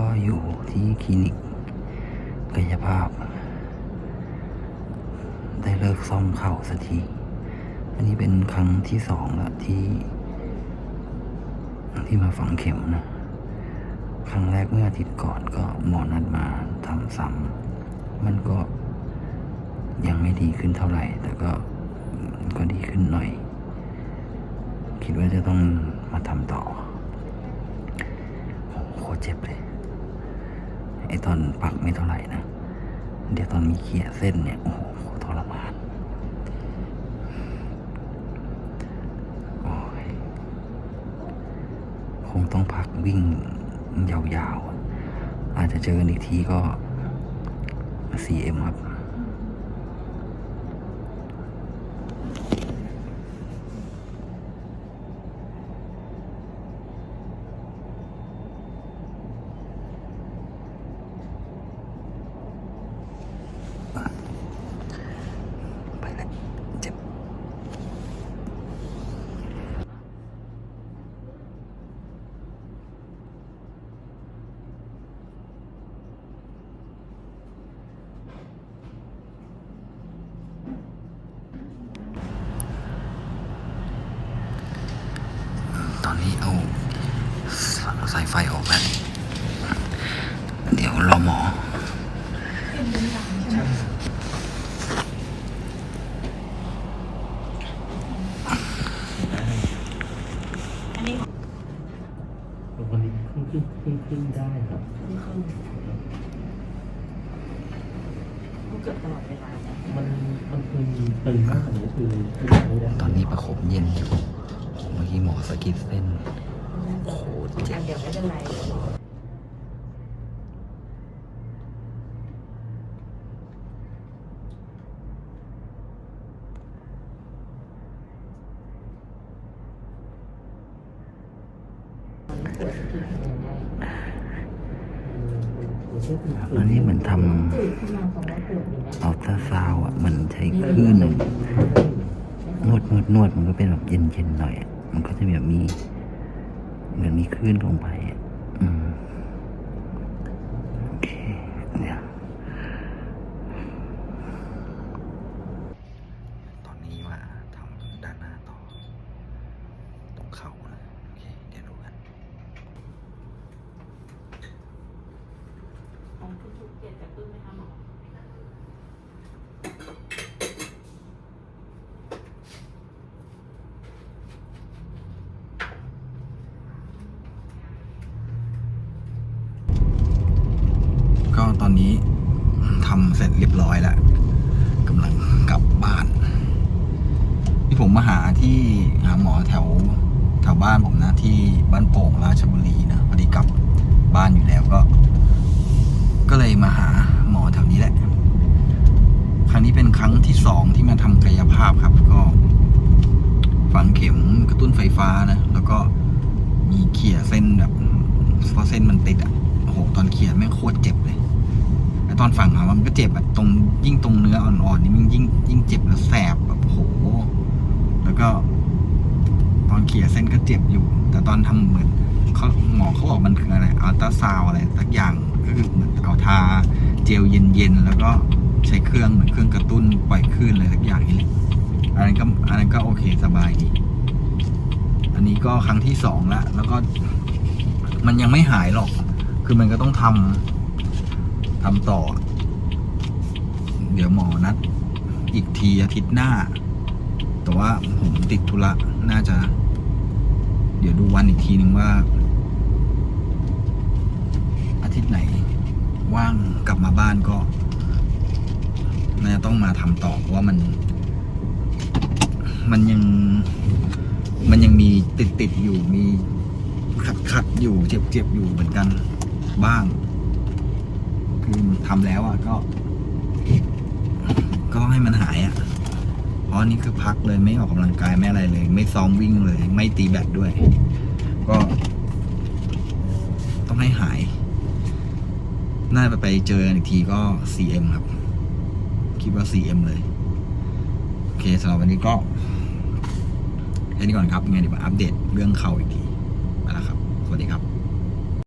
ก็อยู่ที่คลินิกกายภาพ ได้เลิกซ่อมเข่าสักที อันนี้เป็นครั้งที่สองละที่ ที่มาฝังเข็มนะ ครั้งแรกเมื่ออาทิตย์ก่อนก็หมอนัดมาทำซ้ำมันก็ยังไม่ดีขึ้นเท่าไหร่ แต่ก็ก็ดีขึ้นหน่อย คิดว่าจะต้องมาทำต่อโหโคตรเจ็บเลย ไอตอนปักไม่เท่าไหร่นะ เดี๋ยวตอนมีเขี่ยเส้นเนี่ย โอ้โหทรมานโอ้ยคงต้องพักวิ่งยาวๆ อาจจะเจอกันอีกทีก็ 4M ครับ นนี้เอาสายไฟออกแล้วเดี๋ยวรอหมอวันนี้ขึ้นขึ้นขึ้นขึ้นได้ครับเกือบตลอดเวลาเนี่ยมันมันคือตึงมากกว่านี้คือคือไม่ได้ตอนนี้ประคบเย็นอยู่เมื่อ กี้หมอสกิดเส้นโคตรเจ็บเดี๋ยวไม่เป็นไรอันนี้เหมือนทำอัลตาซาวอะ มันใช้คลื่นหนึ่งนวดนวดนวดมันก็เป็นแบบเย็นเย็นๆหน่อยอะ มันก็จะแบบมีเหมือนมีคลื่นลงไปอะอืมโอเคเนี่ยตอนนี้มาทำด้านหน้าต่อ ตรงเข่านะโอเคเดี๋ยวดูกันของทุกๆเจ็ดกระตุ้นไหมคะหมอ ก็ตอนนี้ทำเสร็จเรียบร้อยแล้วกำลังกลับบ้านที่ผมมาหาที่หาหมอแถวแถวบ้านผมนะที่บ้านโป่งราชบุรีนะพอดีกลับบ้านอยู่แล้วก็ ก็เลยมาหาหมอแถวนี้แหละ ครั้งนี้เป็นครั้งที่สองที่มาทำกายภาพครับ ก็ฝังเข็มกระตุ้นไฟฟ้านะ แล้วก็มีเขี่ยเส้นแบบเพราะเส้นมันติดอะโอ้โหตอนเขี่ยแม่งโคตรเจ็บเลย ตอนฝังอะมันก็เจ็บอะตรงยิ่งตรงเนื้ออ่อนๆนี่มันยิ่งยิ่งเจ็บแล้วแสบแบบโห แล้วก็ ตอนเขี่ยเส้นก็เจ็บอยู่ แต่ตอนทำเหมือนเขาหมอเขาบอกมันคืออะไรอัลตราซาวอะไรสักอย่างก็คือเหมือนเอาทาเจลเย็นๆแล้วก็ใช้เครื่องเหมือนเครื่องกระตุ้นปล่อยคลื่นอะไรสักอย่างนี่แหละอันนั้นก็อันนั้นก็โอเคสบายดี อันนี้ก็ครั้งที่สองละแล้วก็มันยังไม่หายหรอก คือมันก็ต้องทำ ทำต่อ เดี๋ยวหมอนัด อีกทีอาทิตย์หน้า แต่ว่าผมติดธุระน่าจะ เดี๋ยวดูวันอีกทีหนึ่งว่า อาทิตย์ไหน ว่างกลับมาบ้านก็น่าจะต้องมาทำต่อเพราะว่ามัน มันยัง มันยังมีติดติดอยู่มีขัดขัดอยู่เจ็บเจ็บอยู่เหมือนกันบ้าง คือทำแล้วอะก็ ก็ให้มันหายอะเพราะนี่คือพักเลยไม่ออกกำลังกายไม่อะไรเลย ไม่ซ้อมวิ่งเลย ไม่ตีแบดด้วย ก็ ต้องให้หาย น่าจะไปเจออีกทีก็ CM ครับ คิดว่า CM เลย โอเคสำหรับวันนี้ก็แค่นี้ก่อนครับงไงเดี๋ยวมาอัปเดตเรื่องเข่าอีกทีไปแล้วครับ สวัสดีครับ